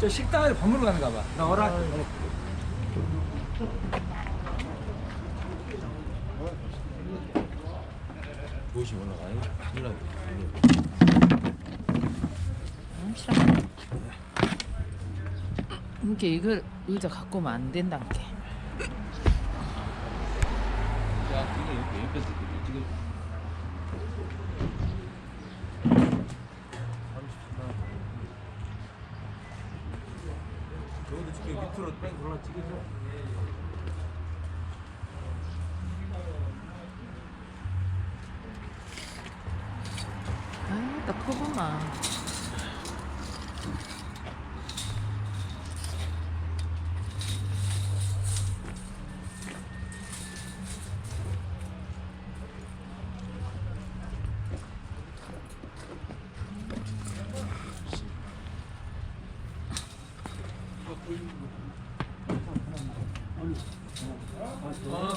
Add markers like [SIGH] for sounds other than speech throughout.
저 식당에 밥 먹으러 가는가 봐. 나와라. 도시 올라가요. 큰일 나고. 음, 싫어. 이렇게 이걸 의자 갖고 오면 안 된다는 게. 야, 이거 옆에 옆에서 지금 저것도 지금 밑으로 뺑 올라 찍어줘. 아유, 나 커보마.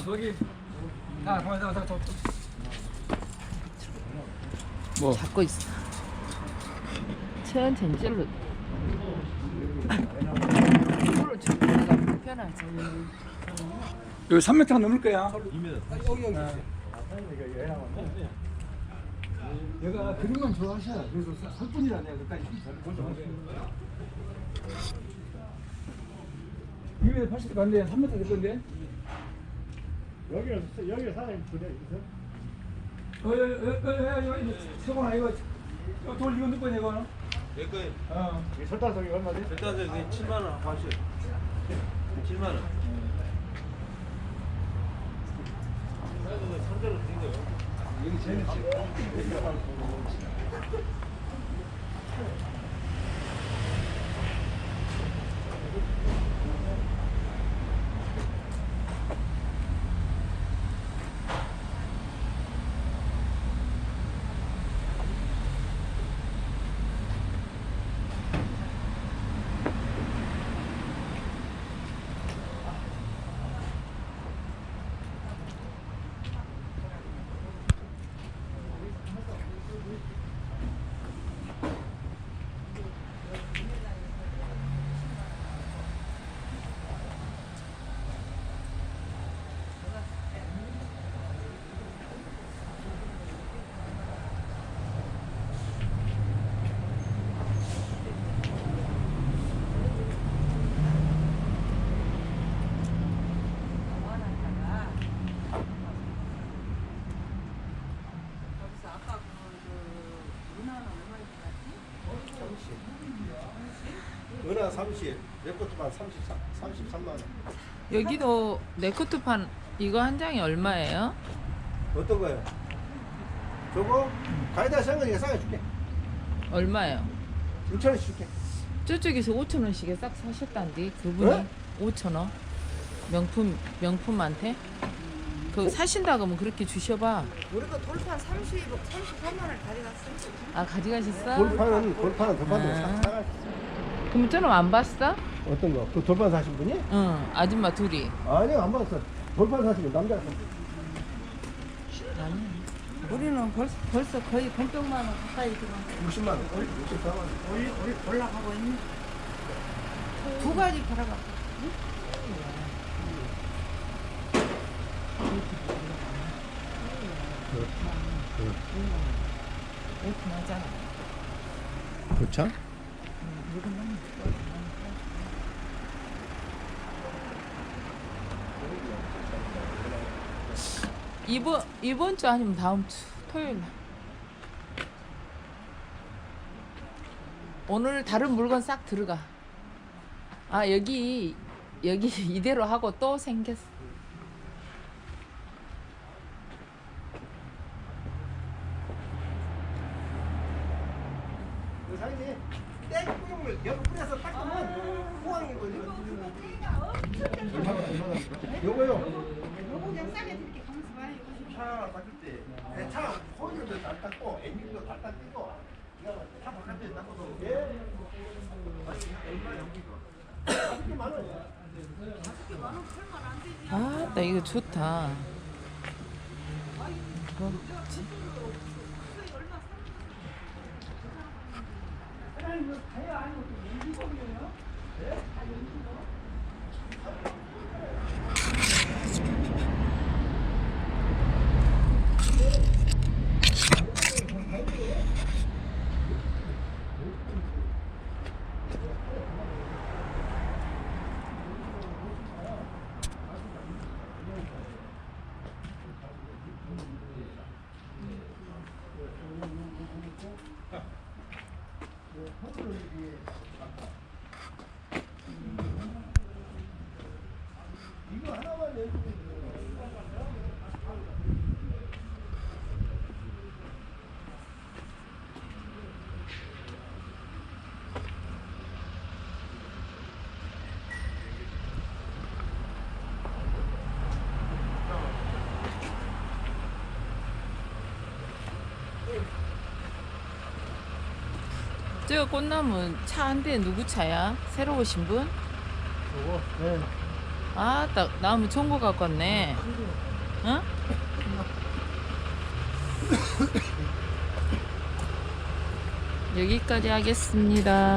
어 거기. 아 가만 가만 가만. 뭐? 잡고 있어. 천천히 찔러. 이걸로 주기가 불편하지. 여기 3m 넘을 거야. 2m. 내가 그림만 좋아하셔. 그래서 설 뿐이라 내가 그까지. 2m 80도 간대 3m 될 건데. 여기는 여기 사장님 부대 있어? 어여여여여 세곤아 이거 이거 돌 이거 넣고 내가. 내 거에 어. 이 설탕석이 얼마지? 일단 저기 7만 원 하셔. 7만 원. 선대로 드린 거요. 여기 재밌지. 은하 30, 레코트만 33, 33만 원. 여기도 네코트판 이거 한 장이 얼마예요? 어떤 거요? 저거 가이다 생각이니까 싸게 줄게. 얼마예요? 6천 원씩 줄게. 저쪽에서 5천 원씩에 싹 사셨단디 그분이 네? 5천 원 명품 명품한테 그 사신다 그러면 그렇게 주셔봐 우리가 돌판 30, 33만 원을 가져갔어. 아 가져가셨어? 돌판은 돌판은 돌판도 아. 사. 그럼 저는 안 봤어? 어떤 거? 그 돌판 사신 분이? 응 아줌마 둘이 아니요 안 봤어. 돌판 사시면 남자가. 아니 우리는 벌써, 벌써 거의 건병만 원 가까이 들어 60만 원, 64만 원. 올, 올라가고 있네. 두 가지 팔아가. 그렇죠? 이번 이번 주 아니면 다음 주 토요일 날. 오늘 다른 물건 싹 들어가. 아 여기 여기 [LAUGHS] 이대로 하고 또 생겼어 그 사장님 땡구용을 여기 뿌려서 닦으면 호황이거든요. 요거요. 요거 그냥 싸게 드릴게 가면서 봐요. 차 닦을 때, 내차 호일도 다 닦고, 엔진도 다 닦고, 차 바깥에 닦아도 예. 얼마 연기가? 이게 만 원이야. 아 나 이거 좋다 뭐 먹지? 이거 하나만 내주면 저 꽃나무 차 한 대 누구 차야? 새로 오신 분? 요거 네. 아, 나, 나무 좋은 거 갖고 왔네. 응? [LAUGHS] 여기까지 하겠습니다.